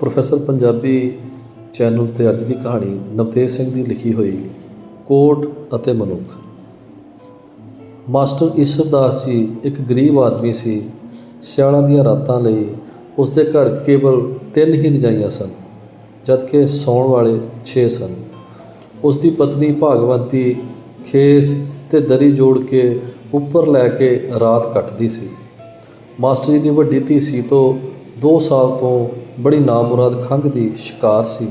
Professor Punjabi channel 'ਤੇ ਅੱਜ ਦੀ ਕਹਾਣੀ ਨਵਤੇਜ ਸਿੰਘ ਦੀ ਲਿਖੀ ਹੋਈ ਕੋਟ ਅਤੇ ਮਨੁੱਖ। ਮਾਸਟਰ ਈਸ਼ਰ ਦਾਸ ਜੀ ਇੱਕ ਗਰੀਬ ਆਦਮੀ ਸੀ। ਸਿਆਲਾਂ ਦੀਆਂ ਰਾਤਾਂ ਲਈ ਉਸ ਦੇ ਘਰ ਕੇਵਲ ਤਿੰਨ ਹੀ ਰਜਾਈਆਂ ਸਨ, ਜਦਕਿ ਸੌਣ ਵਾਲੇ 6 ਸਨ। ਉਸ ਦੀ ਪਤਨੀ ਭਾਗਵਤੀ ਖੇਸ ਤੇ ਦਰੀ ਜੋੜ ਕੇ ਉੱਪਰ ਲੈ ਕੇ ਰਾਤ ਕੱਟਦੀ ਸੀ। ਮਾਸਟਰ ਜੀ ਦੀ ਵੱਡੀ ਧੀ ਸੀ ਤੋਂ 2 ਸਾਲ ਤੋਂ ਬੜੀ ਨਾਮੁਰਾਦ ਖੰਘ ਦੀ ਸ਼ਿਕਾਰ ਸੀ।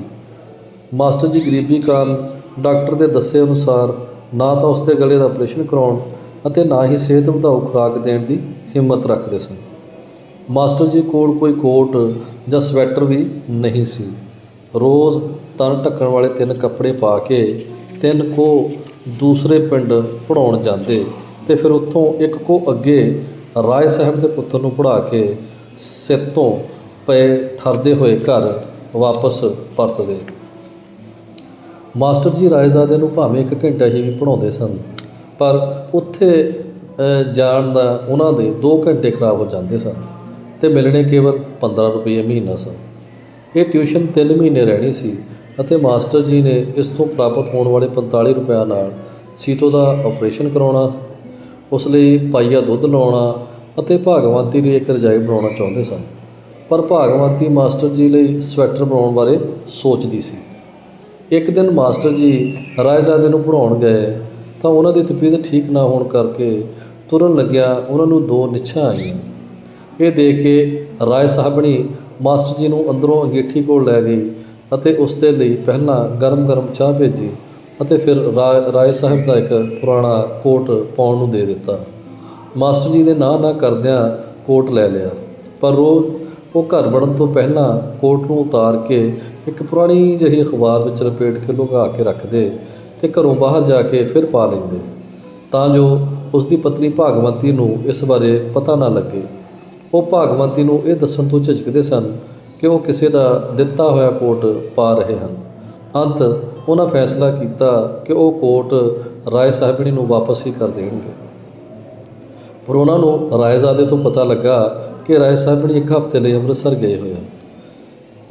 ਮਾਸਟਰ ਜੀ ਗਰੀਬੀ ਕਾਰਨ ਡਾਕਟਰ ਦੇ ਦੱਸੇ ਅਨੁਸਾਰ ਨਾ ਤਾਂ ਉਸ ਦੇ ਗਲੇ ਦਾ ਆਪਰੇਸ਼ਨ ਕਰਾਉਣ ਅਤੇ ਨਾ ਹੀ ਸਿਹਤ ਵਧਾਊ ਖੁਰਾਕ ਦੇਣ ਦੀ ਹਿੰਮਤ ਰੱਖਦੇ ਸਨ। ਮਾਸਟਰ ਜੀ ਕੋਲ ਕੋਈ ਕੋਟ ਜਾਂ ਸਵੈਟਰ ਵੀ ਨਹੀਂ ਸੀ। ਰੋਜ਼ ਤਨ ਢੱਕਣ ਵਾਲੇ ਤਿੰਨ ਕੱਪੜੇ ਪਾ ਕੇ ਤਿੰਨ ਕੋ ਦੂਸਰੇ ਪਿੰਡ ਪੜਾਉਣ ਜਾਂਦੇ ਤੇ ਫਿਰ ਉੱਥੋਂ ਇੱਕ ਕੋ ਅੱਗੇ ਰਾਏ ਸਾਹਿਬ ਦੇ ਪੁੱਤਰ ਨੂੰ ਪੜਾ ਕੇ ਸਿਰ ਤੋਂ ਪਏ ਥਰਦੇ ਹੋਏ ਘਰ ਵਾਪਸ ਪਰਤਦੇ ਮਾਸਟਰ ਜੀ ਰਾਏਜ਼ਾਦੇ ਨੂੰ ਭਾਵੇਂ ਇੱਕ ਘੰਟਾ ਹੀ ਵੀ ਪੜਾਉਂਦੇ ਸਨ, ਪਰ ਉੱਥੇ ਜਾਣ ਦਾ ਉਹਨਾਂ ਦੇ 2 ਘੰਟੇ ਖਰਾਬ ਹੋ ਜਾਂਦੇ ਸਨ ਤੇ ਮਿਲਣੇ ਕੇਵਲ 15 ਰੁਪਏ ਮਹੀਨਾ ਸਨ। ਇਹ ਟਿਊਸ਼ਨ 3 ਮਹੀਨੇ ਰਹਿਣੀ ਸੀ ਅਤੇ ਮਾਸਟਰ ਜੀ ਨੇ ਇਸ ਤੋਂ ਪ੍ਰਾਪਤ ਹੋਣ ਵਾਲੇ 45 ਰੁਪਏ ਨਾਲ ਸੀਤੋ ਦਾ ਆਪਰੇਸ਼ਨ ਕਰਾਉਣਾ, ਉਸ ਲਈ ਪਾਈਆ ਦੁੱਧ ਲਾਉਣਾ ਅਤੇ ਭਾਗਵੰਤੀ ਲਈ ਇੱਕ ਰਜਾਈ ਬਣਾਉਣਾ ਚਾਹੁੰਦੇ ਸਨ। ਪਰ ਭਾਗਵੰਤੀ ਮਾਸਟਰ ਜੀ ਲਈ ਸਵੈਟਰ ਬਣਾਉਣ ਬਾਰੇ ਸੋਚਦੀ ਸੀ। ਇੱਕ ਦਿਨ ਮਾਸਟਰ ਜੀ ਰਾਏਜ਼ਾਦੇ ਨੂੰ ਪੜਾਉਣ ਗਏ ਤਾਂ ਉਹਨਾਂ ਦੀ ਤਬੀਅਤ ਠੀਕ ਨਾ ਹੋਣ ਕਰਕੇ ਤੁਰਨ ਲੱਗਿਆ ਉਹਨਾਂ ਨੂੰ ਦੋ ਨਿਛਾਂ ਆਈਆਂ। ਇਹ ਦੇਖ ਕੇ ਰਾਏ ਸਾਹਿਬਣੀ ਮਾਸਟਰ ਜੀ ਨੂੰ ਅੰਦਰੋਂ ਅੰਗੀਠੀ ਕੋਲ ਲੈ ਗਈ ਅਤੇ ਉਸ ਦੇ ਲਈ ਪਹਿਲਾਂ ਗਰਮ-ਗਰਮ ਚਾਹ ਭੇਜੀ ਅਤੇ ਫਿਰ ਰਾ- ਰਾਏ ਸਾਹਿਬ ਦਾ ਇੱਕ ਪੁਰਾਣਾ ਕੋਟ ਪਾਉਣ ਨੂੰ ਦੇ ਦਿੱਤਾ। ਮਾਸਟਰ ਜੀ ਨੇ ਨਾ ਨਾ ਕਰਦਿਆਂ ਕੋਟ ਲੈ ਲਿਆ। ਪਰ ਰੋਜ਼ ਉਹ ਘਰ ਵੜਨ ਤੋਂ ਪਹਿਲਾਂ ਕੋਟ ਨੂੰ ਉਤਾਰ ਕੇ ਇੱਕ ਪੁਰਾਣੀ ਜਿਹੀ ਅਖਬਾਰ ਵਿੱਚ ਲਪੇਟ ਕੇ ਲੁਕਾ ਕੇ ਰੱਖਦੇ ਤੇ ਘਰੋਂ ਬਾਹਰ ਜਾ ਕੇ ਫਿਰ ਪਾ ਲੈਂਦੇ। ਤਾਂ ਜੋ ਉਸ ਦੀ ਪਤਨੀ ਭਾਗਵੰਤੀ ਨੂੰ ਇਸ ਬਾਰੇ ਪਤਾ ਨਾ ਲੱਗੇ। ਉਹ ਭਾਗਵੰਤੀ ਨੂੰ ਇਹ ਦੱਸਣ ਤੋਂ ਝਿਜਕਦੇ ਸਨ ਕਿ ਉਹ ਕਿਸੇ ਦਾ ਦਿੱਤਾ ਹੋਇਆ ਕੋਟ ਪਾ ਰਹੇ ਹਨ। ਅੰਤ ਉਹਨਾਂ ਫੈਸਲਾ ਕੀਤਾ ਕਿ ਉਹ ਕੋਟ ਰਾਏ ਸਾਹਿਬਣੀ ਨੂੰ ਵਾਪਸ ਹੀ ਕਰ ਦੇਣਗੇ। ਪਰ ਉਹਨਾਂ ਨੂੰ ਰਾਏਜ਼ਾਦੇ ਤੋਂ ਪਤਾ ਲੱਗਾ ਕਿ ਰਾਏ ਸਾਹਿਬਣੀ ਇੱਕ ਹਫ਼ਤੇ ਲਈ ਅੰਮ੍ਰਿਤਸਰ ਗਏ ਹੋਏ ਹਨ।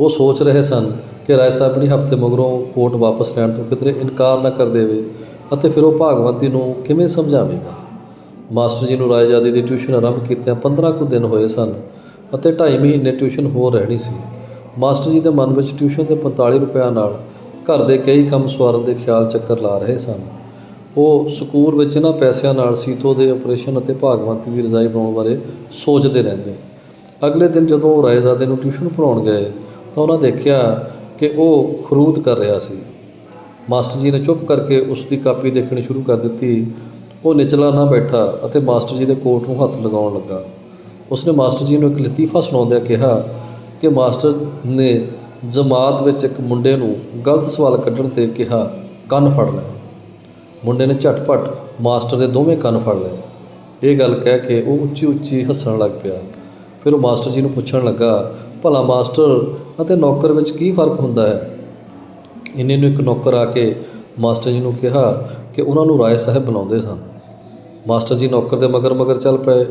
ਉਹ ਸੋਚ ਰਹੇ ਸਨ ਕਿ ਰਾਏ ਸਾਹਿਬਣੀ ਹਫ਼ਤੇ ਮਗਰੋਂ ਕੋਟ ਵਾਪਸ ਲੈਣ ਤੋਂ ਕਿਧਰੇ ਇਨਕਾਰ ਨਾ ਕਰ ਦੇਵੇ ਅਤੇ ਫਿਰ ਉਹ ਭਾਗਵਤੀ ਨੂੰ ਕਿਵੇਂ ਸਮਝਾਵੇਗਾ। ਮਾਸਟਰ ਜੀ ਨੂੰ ਰਾਏਜ਼ਾਦੇ ਦੀ ਟਿਊਸ਼ਨ ਆਰੰਭ ਕੀਤਿਆਂ 15 ਕੁ ਦਿਨ ਹੋਏ ਸਨ ਅਤੇ 2.5 ਮਹੀਨੇ ਟਿਊਸ਼ਨ ਹੋਰ ਰਹਿਣੀ ਸੀ। ਮਾਸਟਰ ਜੀ ਦੇ ਮਨ ਵਿੱਚ ਟਿਊਸ਼ਨ ਦੇ 45 ਰੁਪਿਆਂ ਨਾਲ ਘਰ ਦੇ ਕਈ ਕੰਮ ਸਵਾਰਨ ਦੇ ਖਿਆਲ ਚੱਕਰ ਲਾ ਰਹੇ ਸਨ। ਉਹ ਸਕੂਲ ਵਿੱਚ ਇਹਨਾਂ ਪੈਸਿਆਂ ਨਾਲ ਸੀਤੋ ਦੇ ਆਪਰੇਸ਼ਨ ਅਤੇ ਭਾਗਵੰਤ ਦੀ ਰਜ਼ਾਈ ਬਣਾਉਣ ਬਾਰੇ ਸੋਚਦੇ ਰਹਿੰਦੇ। ਅਗਲੇ ਦਿਨ ਜਦੋਂ ਉਹ ਰਾਏਜ਼ਾਦੇ ਨੂੰ ਟਿਊਸ਼ਨ ਪੜਾਉਣ ਗਏ, ਤਾਂ ਉਹਨਾਂ ਦੇਖਿਆ ਕਿ ਉਹ ਖਰੂਦ ਕਰ ਰਿਹਾ ਸੀ। ਮਾਸਟਰ ਜੀ ਨੇ ਚੁੱਪ ਕਰਕੇ ਉਸ ਦੀ ਕਾਪੀ ਦੇਖਣੀ ਸ਼ੁਰੂ ਕਰ ਦਿੱਤੀ। ਉਹ ਨਿਚਲਾ ਨਾ ਬੈਠਾ ਅਤੇ ਮਾਸਟਰ ਜੀ ਦੇ ਕੋਟ ਨੂੰ ਹੱਥ ਲਗਾਉਣ ਲੱਗਾ। ਉਸਨੇ ਮਾਸਟਰ ਜੀ ਨੂੰ ਇੱਕ ਲਤੀਫਾ ਸੁਣਾਉਂਦਿਆਂ ਕਿਹਾ ਕਿ ਮਾਸਟਰ ਨੇ ਜਮਾਤ ਵਿੱਚ ਇੱਕ ਮੁੰਡੇ ਨੂੰ ਗਲਤ ਸਵਾਲ ਕੱਢਣ ਤੇ ਕਿਹਾ, ਕੰਨ ਫੜ ਲੈ। ਮੁੰਡੇ ਨੇ ਝਟਪਟ ਮਾਸਟਰ ਦੇ ਦੋਵੇਂ ਕੰਨ ਫੜ ਲਏ। ਇਹ ਗੱਲ ਕਹਿ ਕੇ ਉਹ ਉੱਚੀ ਉੱਚੀ ਹੱਸਣ ਲੱਗ ਪਿਆ। ਫਿਰ ਉਹ ਮਾਸਟਰ ਜੀ ਨੂੰ ਪੁੱਛਣ ਲੱਗਾ, ਭਲਾ ਮਾਸਟਰ, ਅਤੇ ਨੌਕਰ ਵਿੱਚ ਕੀ ਫ਼ਰਕ ਹੁੰਦਾ ਹੈ? ਇੰਨੇ ਨੂੰ ਇੱਕ ਨੌਕਰ ਆ ਕੇ ਮਾਸਟਰ ਜੀ ਨੂੰ ਕਿਹਾ ਕਿ ਉਹਨਾਂ ਨੂੰ ਰਾਏ ਸਾਹਿਬ ਬੁਲਾਉਂਦੇ ਸਨ। ਮਾਸਟਰ ਜੀ ਨੌਕਰ ਦੇ ਮਗਰ ਮਗਰ ਚੱਲ ਪਏ।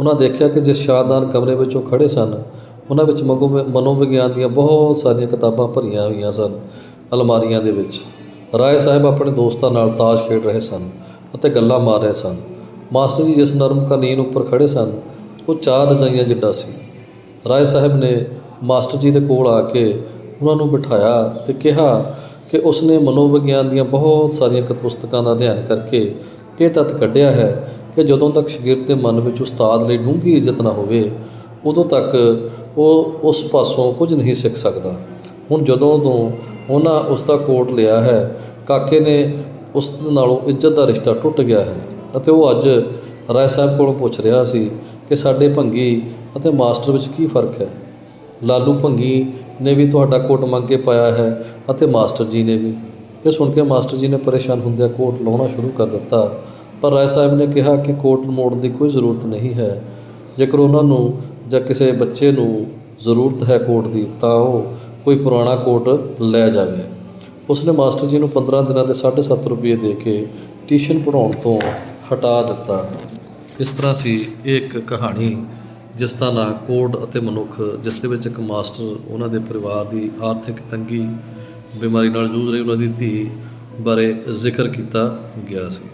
ਉਹਨਾਂ ਦੇਖਿਆ ਕਿ ਜਿਸ ਸ਼ਾਨਦਾਰ ਕਮਰੇ ਵਿੱਚ ਉਹ ਖੜੇ ਸਨ, ਉਹਨਾਂ ਵਿੱਚ ਮਗੋ ਮਨੋਵਿਗਿਆਨ ਦੀਆਂ ਬਹੁਤ ਸਾਰੀਆਂ ਕਿਤਾਬਾਂ ਭਰੀਆਂ ਹੋਈਆਂ ਸਨ ਅਲਮਾਰੀਆਂ ਦੇ ਵਿੱਚ। ਰਾਏ ਸਾਹਿਬ ਆਪਣੇ ਦੋਸਤਾਂ ਨਾਲ ਤਾਸ਼ ਖੇਡ ਰਹੇ ਸਨ ਅਤੇ ਗੱਲਾਂ ਮਾਰ ਰਹੇ ਸਨ। ਮਾਸਟਰ ਜੀ ਜਿਸ ਨਰਮ ਕਾਲੀਨ ਉੱਪਰ ਖੜੇ ਸਨ, ਉਹ ਚਾਰ ਰਜ਼ਾਈਆਂ ਜਿੱਡਾ ਸੀ। ਰਾਏ ਸਾਹਿਬ ਨੇ ਮਾਸਟਰ ਜੀ ਦੇ ਕੋਲ ਆ ਕੇ ਉਹਨਾਂ ਨੂੰ ਬਿਠਾਇਆ ਤੇ ਕਿਹਾ ਕਿ ਉਸਨੇ ਮਨੋਵਿਗਿਆਨ ਦੀਆਂ ਬਹੁਤ ਸਾਰੀਆਂ ਕ- ਪੁਸਤਕਾਂ ਦਾ ਅਧਿਐਨ ਕਰਕੇ ਇਹ ਤੱਤ ਕੱਢਿਆ ਹੈ ਕਿ ਜਦੋਂ ਤੱਕ ਸ਼ਾਗਿਰਦ ਦੇ ਮਨ ਵਿੱਚ ਉਸਤਾਦ ਲਈ ਡੂੰਘੀ ਇੱਜ਼ਤ ਨਾ ਹੋਵੇ, ਉਦੋਂ ਤੱਕ ਉਹ ਉਸ ਪਾਸੋਂ ਕੁਝ ਨਹੀਂ ਸਿੱਖ ਸਕਦਾ। ਹੁਣ ਜਦੋਂ ਤੋਂ ਉਹਨਾਂ ਉਸ ਦਾ ਕੋਟ ਲਿਆ ਹੈ ਕਾਕੇ ਨੇ ਉਸ ਨਾਲੋਂ ਇੱਜ਼ਤ ਦਾ ਰਿਸ਼ਤਾ ਟੁੱਟ ਗਿਆ ਹੈ ਅਤੇ ਉਹ ਅੱਜ ਰਾਏ ਸਾਹਿਬ ਕੋਲੋਂ ਪੁੱਛ ਰਿਹਾ ਸੀ ਕਿ ਸਾਡੇ ਭੰਗੀ ਅਤੇ ਮਾਸਟਰ ਵਿੱਚ ਕੀ ਫ਼ਰਕ ਹੈ? ਲਾਲੂ ਭੰਗੀ ਨੇ ਵੀ ਤੁਹਾਡਾ ਕੋਟ ਮੰਗ ਕੇ ਪਾਇਆ ਹੈ ਅਤੇ ਮਾਸਟਰ ਜੀ ਨੇ ਵੀ। ਇਹ ਸੁਣ ਕੇ ਮਾਸਟਰ ਜੀ ਨੇ ਪਰੇਸ਼ਾਨ ਹੁੰਦਿਆਂ ਕੋਟ ਲਾਉਣਾ ਸ਼ੁਰੂ ਕਰ ਦਿੱਤਾ, ਪਰ ਰਾਏ ਸਾਹਿਬ ਨੇ ਕਿਹਾ ਕਿ ਕੋਟ ਮੋੜਨ ਦੀ ਕੋਈ ਜ਼ਰੂਰਤ ਨਹੀਂ ਹੈ। ਜੇਕਰ ਉਹਨਾਂ ਨੂੰ ਜਾਂ ਕਿਸੇ ਬੱਚੇ ਨੂੰ ਜ਼ਰੂਰਤ ਹੈ ਕੋਟ ਦੀ, ਤਾਂ ਉਹ ਕੋਈ ਪੁਰਾਣਾ ਕੋਟ ਲੈ ਜਾਵੇ। ਉਸਨੇ ਮਾਸਟਰ ਜੀ ਨੂੰ 15 ਦਿਨਾਂ ਦੇ 7.5 ਰੁਪਏ ਦੇ ਕੇ ਟਿਊਸ਼ਨ ਪੜਾਉਣ ਤੋਂ ਹਟਾ ਦਿੱਤਾ। ਇਸ ਤਰ੍ਹਾਂ ਸੀ ਇਹ ਇੱਕ ਕਹਾਣੀ, ਜਿਸ ਦਾ ਨਾਂ ਕੋਡ ਅਤੇ ਮਨੁੱਖ, ਜਿਸ ਦੇ ਵਿੱਚ ਇੱਕ ਮਾਸਟਰ, ਉਹਨਾਂ ਦੇ ਪਰਿਵਾਰ ਦੀ ਆਰਥਿਕ ਤੰਗੀ, ਬਿਮਾਰੀ ਨਾਲ ਜੂਝ ਰਹੀ ਉਹਨਾਂ ਦੀ ਧੀ ਬਾਰੇ ਜ਼ਿਕਰ ਕੀਤਾ ਗਿਆ ਸੀ।